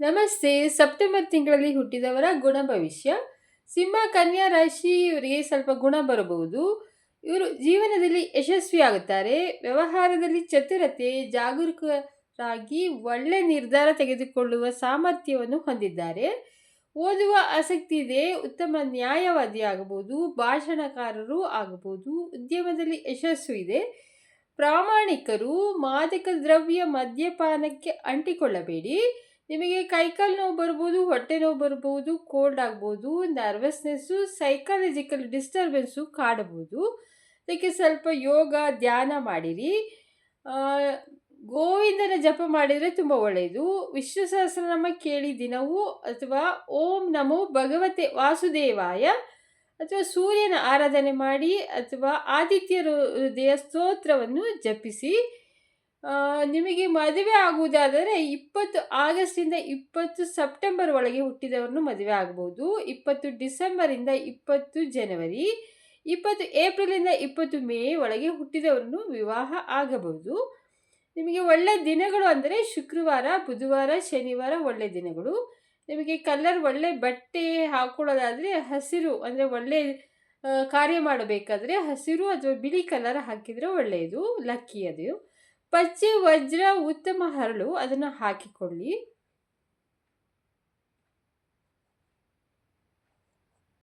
ನಮಸ್ತೆ. ಸೆಪ್ಟೆಂಬರ್ ತಿಂಗಳಲ್ಲಿ ಹುಟ್ಟಿದವರ ಗುಣ ಭವಿಷ್ಯ. ಸಿಂಹ, ಕನ್ಯಾ ರಾಶಿ ಇವರಿಗೆ ಸ್ವಲ್ಪ ಗುಣ ಬರಬಹುದು. ಇವರು ಜೀವನದಲ್ಲಿ ಯಶಸ್ವಿ ಆಗುತ್ತಾರೆ ವ್ಯವಹಾರದಲ್ಲಿ ಚತುರತೆ, ಜಾಗರೂಕರಾಗಿ ಒಳ್ಳೆ ನಿರ್ಧಾರ ತೆಗೆದುಕೊಳ್ಳುವ ಸಾಮರ್ಥ್ಯವನ್ನು ಹೊಂದಿದ್ದಾರೆ. ಓದುವ ಆಸಕ್ತಿ ಇದೆ. ಉತ್ತಮ ನ್ಯಾಯವಾದಿ ಆಗಬಹುದು. ಭಾಷಣಕಾರರು ಆಗಬಹುದು. ಉದ್ಯಮದಲ್ಲಿ ಯಶಸ್ಸು ಇದೆ. ಪ್ರಾಮಾಣಿಕರು ಮಾದಕ ದ್ರವ್ಯ ಮದ್ಯಪಾನಕ್ಕೆ ಅಂಟಿಕೊಳ್ಳಬೇಡಿ. ನಿಮಗೆ ಕೈಕಾಲು ನೋವು ಬರ್ಬೋದು, ಹೊಟ್ಟೆ ನೋವು ಬರ್ಬೋದು ಕೋಲ್ಡ್ ಆಗ್ಬೋದು ನರ್ವಸ್ನೆಸ್ಸು ಸೈಕಾಲಜಿಕಲ್ ಡಿಸ್ಟರ್ಬೆನ್ಸು ಕಾಡಬಹುದು ಅದಕ್ಕೆ ಸ್ವಲ್ಪ ಯೋಗ, ಧ್ಯಾನ ಮಾಡಿರಿ. ಗೋವಿಂದನ ಜಪ ಮಾಡಿದರೆ ತುಂಬ ಒಳ್ಳೆಯದು ವಿಷ್ಣು ಸಹಸ್ರನಾಮ ಕೇಳಿ ದಿನವೂ ಅಥವಾ ಓಂ ನಮೋ ಭಗವತೆ ವಾಸುದೇವಾಯ ಅಥವಾ ಸೂರ್ಯನ ಆರಾಧನೆ ಮಾಡಿ ಅಥವಾ ಆದಿತ್ಯ ಹೃದಯ ಸ್ತೋತ್ರವನ್ನು ಜಪಿಸಿ. ನಿಮಗೆ ಮದುವೆ ಆಗುವುದಾದರೆ ಇಪ್ಪತ್ತು ಆಗಸ್ಟಿಂದ ಇಪ್ಪತ್ತು ಸೆಪ್ಟೆಂಬರ್ ಒಳಗೆ ಹುಟ್ಟಿದವರನ್ನು ಮದುವೆ ಆಗಬಹುದು ಇಪ್ಪತ್ತು ಡಿಸೆಂಬರಿಂದ ಇಪ್ಪತ್ತು ಜನವರಿ, ಇಪ್ಪತ್ತು ಏಪ್ರಿಲಿಂದ ಇಪ್ಪತ್ತು ಮೇ ಒಳಗೆ ಹುಟ್ಟಿದವರನ್ನು ವಿವಾಹ ಆಗಬಹುದು. ನಿಮಗೆ ಒಳ್ಳೆ ದಿನಗಳು ಅಂದರೆ ಶುಕ್ರವಾರ, ಬುಧವಾರ, ಶನಿವಾರ ಒಳ್ಳೆ ದಿನಗಳು. ನಿಮಗೆ ಕಲರ್ ಒಳ್ಳೆ ಬಟ್ಟೆ ಹಾಕೊಳ್ಳೋದಾದರೆ ಹಸಿರು ಅಂದರೆ ಒಳ್ಳೆ ಕಾರ್ಯ ಮಾಡಬೇಕಾದ್ರೆ ಹಸಿರು ಅಥವಾ ಬಿಳಿ ಕಲರ್ ಹಾಕಿದರೆ ಒಳ್ಳೆಯದು, ಲಕ್ಕಿ ಅದು. ಪಚ್ಚೆ ವಜ್ರ ಉತ್ತಮ ಹರಳು ಅದನ್ನು ಹಾಕಿಕೊಳ್ಳಿ.